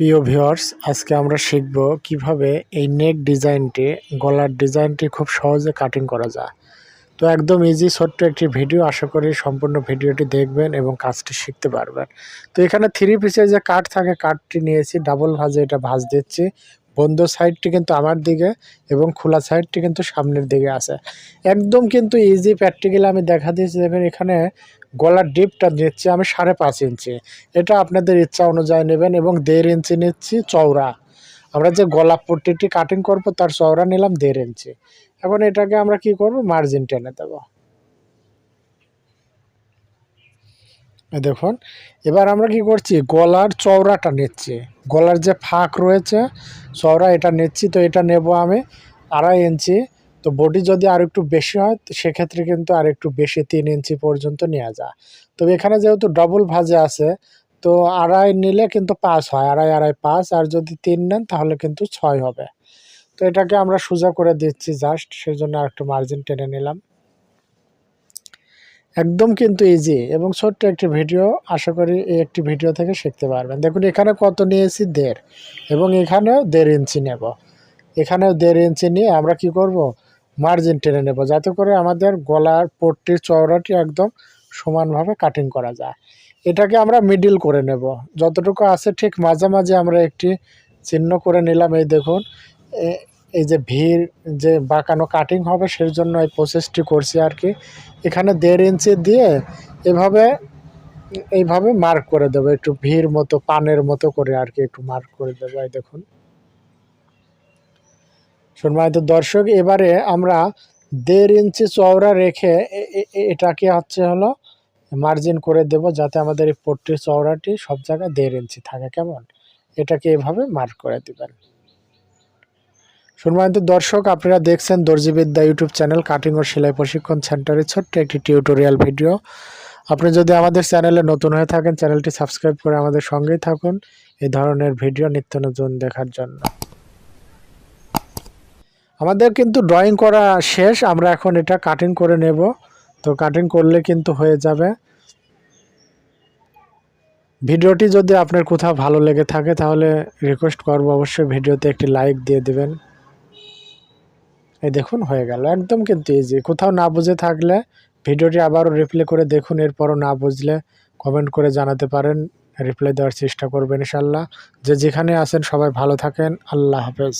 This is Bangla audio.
প্রিয় ভিউয়ার্স, আজকে আমরা শিখব কীভাবে এই নেক ডিজাইনটি, গলার ডিজাইনটি খুব সহজে কাটিং করা যায়। তো একদম ইজি ছোট্ট একটি ভিডিও, আশা করি সম্পূর্ণ ভিডিওটি দেখবেন এবং কাজটি শিখতে পারবেন। তো এখানে থ্রি পিসের যে কাঠ থাকে কাঠটি নিয়েছি ডাবল ভাজে এটা ভাজ দিচ্ছি। বন্ধ সাইডটি কিন্তু আমার দিকে এবং খোলা সাইডটি কিন্তু সামনের দিকে আছে। একদম কিন্তু ইজি প্র্যাকটিক্যালি আমি দেখা দিয়েছি। দেখবেন এখানে গলার ডিপটা নিচ্ছি আমি সাড়ে পাঁচ ইঞ্চি। এটা আপনাদের ইচ্ছা অনুযায়ী নেবেন এবং দেড় ইঞ্চি নিচ্ছি চওড়া। আমরা যে গলা পট্টিটি কাটিং করব, তার চওড়া নিলাম দেড় ইঞ্চি। এখন এটাকে আমরা কি করব? মার্জিন টেনে দেব। দেখুন, এবার আমরা কি করছি? গলার চওড়াটা নিচ্ছি। গলার যে ফাঁক রয়েছে, চওড়া এটা নিচ্ছি, তো এটা নেব আমি আড়াই ইঞ্চি। তো বডি যদি আর একটু বেশি হয় সেক্ষেত্রে কিন্তু আর একটু বেশি তিন ইঞ্চি পর্যন্ত নেওয়া যায়। তবে এখানে যেহেতু ডবল ভাজে আছে, তো আড়াই নিলে কিন্তু পাঁচ হয়, আড়াই আড়াই, পাঁচ। আর যদি তিন নেন, তাহলে কিন্তু ছয় হবে। তো এটাকে আমরা সোজা করে দিচ্ছি জাস্ট সেই জন্য আর একটু মার্জিন টেনে নিলাম। একদম কিন্তু ইজি এবং ছোট্ট একটি ভিডিও আশা করি এই একটি ভিডিও থেকে শিখতে পারবেন। দেখুন, এখানে কত নিয়েছি? দেড়। এবং এখানেও দেড় ইঞ্চি নেব। এখানেও দেড় ইঞ্চি নিয়ে আমরা কি করব? মার্জিন টেনে নেব। যাতে করে আমাদের গলার পট্টির চওড়াটি একদম সমানভাবে কাটিং করা যায়। এটাকে আমরা মিডিল করে নেব। যতটুকু আছে ঠিক মাঝামাঝি আমরা একটি চিহ্ন করে নিলাম। এই দেখুন এই যে ভিড়, যে বাঁকানো কাটিং হবে সেই জন্য এই প্রসেসটি করছি আর কি। এখানে দেড় ইঞ্চি দিয়ে এভাবে, এইভাবে মার্ক করে দেবো। একটু ভিড় মতো, পানের মতো করে আর কি একটু মার্ক করে দেবো। এই দেখুন। সম্মানিত দর্শক, এবারে আমরা দেড় ইঞ্চি চওড়া রেখে এটাকে হচ্ছে হলো মার্জিন করে দেব যাতে আমাদের এই পট্টির চওড়াটি সব জায়গায় দেড় ইঞ্চি থাকে, কেমন? এটাকে এভাবে মার্ক করে দেবেন। সম্মানিত দর্শক, আপনারা দেখছেন দর্জিবিদ্যা ইউটিউব চ্যানেল কাটিং ও সেলাই প্রশিক্ষণ সেন্টারের ছোট্ট একটি টিউটোরিয়াল ভিডিও। আপনি যদি আমাদের চ্যানেলে নতুন হয়ে থাকেন, চ্যানেলটি সাবস্ক্রাইব করে আমাদের সঙ্গেই থাকুন এই ধরনের ভিডিও নিত্য নতুন দেখার জন্য। আমাদের কিন্তু ড্রয়িং করা শেষ, আমরা এখন এটা কাটিং করে নেব। তো কাটিং করলে কিন্তু হয়ে যাবে। ভিডিওটি যদি আপনার কোথাও ভালো লেগে থাকে, তাহলে রিকোয়েস্ট করব অবশ্যই ভিডিওতে একটি লাইক দিয়ে দেবেন। এই দেখুন, হয়ে গেল। একদম কিন্তু ইজি কোথাও না বুঝে থাকলে ভিডিওটি আবারও রিপ্লে করে দেখুন, এরপরও না বুঝলে কমেন্ট করে জানাতে পারেন। রিপ্লাই দেওয়ার চেষ্টা করবেন ইনশাল্লাহ যে যেখানে আছেন, সবাই ভালো থাকেন। আল্লাহ হাফেজ।